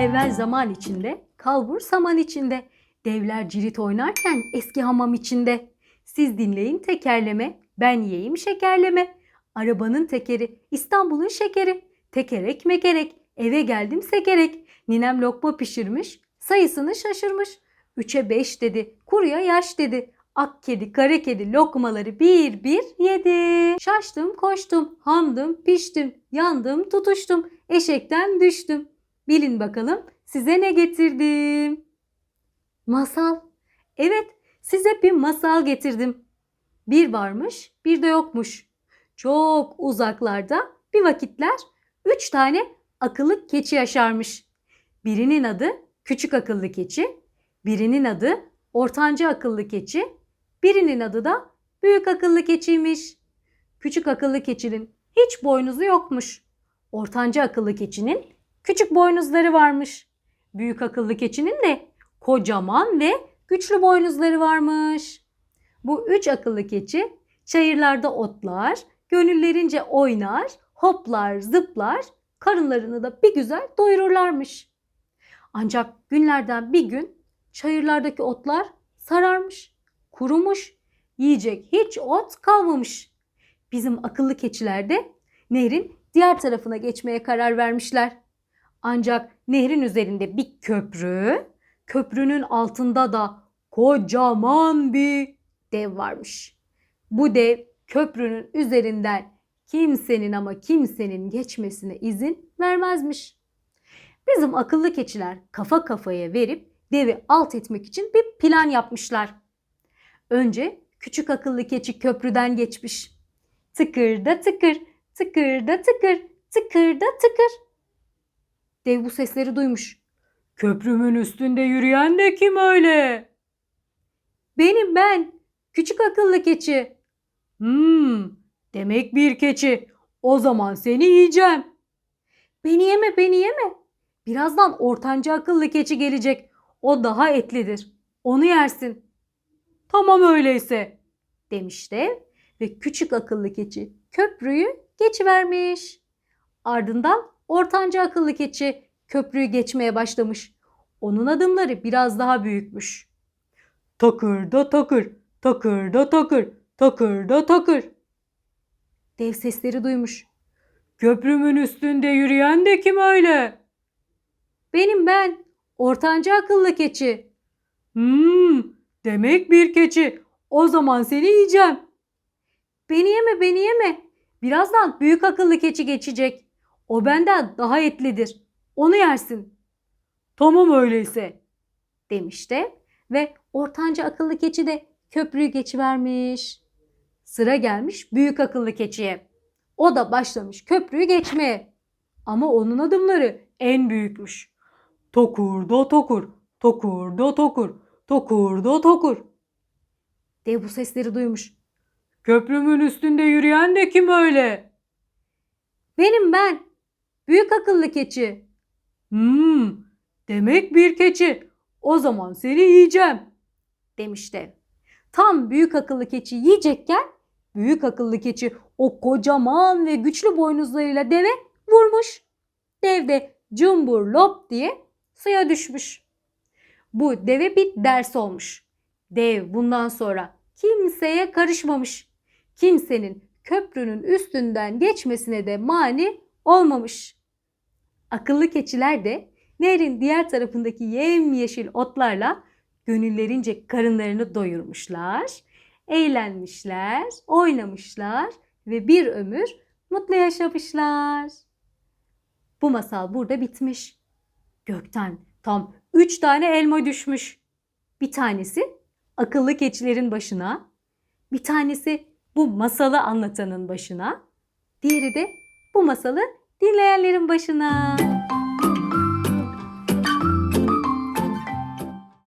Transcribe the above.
Evvel zaman içinde, kalbur saman içinde. Devler cirit oynarken eski hamam içinde. Siz dinleyin tekerleme, ben yiyeyim şekerleme. Arabanın tekeri, İstanbul'un şekeri. Tekerek mekerek, eve geldim sekerek. Ninem lokma pişirmiş, sayısını şaşırmış. Üçe beş dedi, kuruya yaş dedi. Ak kedi, kara kedi lokmaları bir bir yedi. Şaştım, koştum, hamdım, piştim, yandım, tutuştum, eşekten düştüm. Bilin bakalım size ne getirdim? Masal. Evet, size bir masal getirdim. Bir varmış, bir de yokmuş. Çok uzaklarda bir vakitler üç tane akıllı keçi yaşarmış. Birinin adı küçük akıllı keçi, birinin adı ortanca akıllı keçi, birinin adı da büyük akıllı keçiymiş. Küçük akıllı keçinin hiç boynuzu yokmuş. Ortanca akıllı keçinin küçük boynuzları varmış. Büyük akıllı keçinin de kocaman ve güçlü boynuzları varmış. Bu üç akıllı keçi çayırlarda otlar, gönüllerince oynar, hoplar, zıplar, karınlarını da bir güzel doyururlarmış. Ancak günlerden bir gün çayırlardaki otlar sararmış, kurumuş, yiyecek hiç ot kalmamış. Bizim akıllı keçiler de nehrin diğer tarafına geçmeye karar vermişler. Ancak nehrin üzerinde bir köprü, köprünün altında da kocaman bir dev varmış. Bu dev köprünün üzerinden kimsenin ama kimsenin geçmesine izin vermezmiş. Bizim akıllı keçiler kafa kafaya verip devi alt etmek için bir plan yapmışlar. Önce küçük akıllı keçi köprüden geçmiş. Tıkırda tıkır, tıkırda tıkır, tıkırda tıkır. Dev bu sesleri duymuş. Köprümün üstünde yürüyen de kim öyle? Benim ben. Küçük akıllı keçi. Hmm, demek bir keçi. O zaman seni yiyeceğim. Beni yeme, beni yeme. Birazdan ortanca akıllı keçi gelecek. O daha etlidir. Onu yersin. Tamam öyleyse, demiş dev ve küçük akıllı keçi köprüyü geçivermiş. Ardından ortanca akıllı keçi köprüyü geçmeye başlamış. Onun adımları biraz daha büyükmüş. Takır da takır, takır da takır, takır da takır. Dev sesleri duymuş. Köprümün üstünde yürüyen de kim öyle? Benim ben, ortanca akıllı keçi. Hmm, demek bir keçi. O zaman seni yiyeceğim. Beni yeme, beni yeme. Birazdan büyük akıllı keçi geçecek. O benden daha etlidir. Onu yersin. Tamam öyleyse, demiş de ve ortanca akıllı keçi de köprüyü geçivermiş. Sıra gelmiş büyük akıllı keçiye. O da başlamış köprüyü geçmeye. Ama onun adımları en büyükmüş. Tokur da tokur, tokur da tokur, tokur da tokur. Dev bu sesleri duymuş. Köprümün üstünde yürüyen de kim öyle? Benim ben. Büyük akıllı keçi. Hmm, demek bir keçi. O zaman seni yiyeceğim, demiş dev. Tam büyük akıllı keçi yiyecekken büyük akıllı keçi o kocaman ve güçlü boynuzlarıyla deve vurmuş. Dev de cumbur lop diye suya düşmüş. Bu deve bir ders olmuş. Dev bundan sonra kimseye karışmamış. Kimsenin köprünün üstünden geçmesine de mani olmamış. Akıllı keçiler de nehrin diğer tarafındaki yemyeşil otlarla gönüllerince karınlarını doyurmuşlar, eğlenmişler, oynamışlar ve bir ömür mutlu yaşamışlar. Bu masal burada bitmiş. Gökten tam üç tane elma düşmüş. Bir tanesi akıllı keçilerin başına, bir tanesi bu masalı anlatanın başına, diğeri de bu masalı dinleyenlerin başına.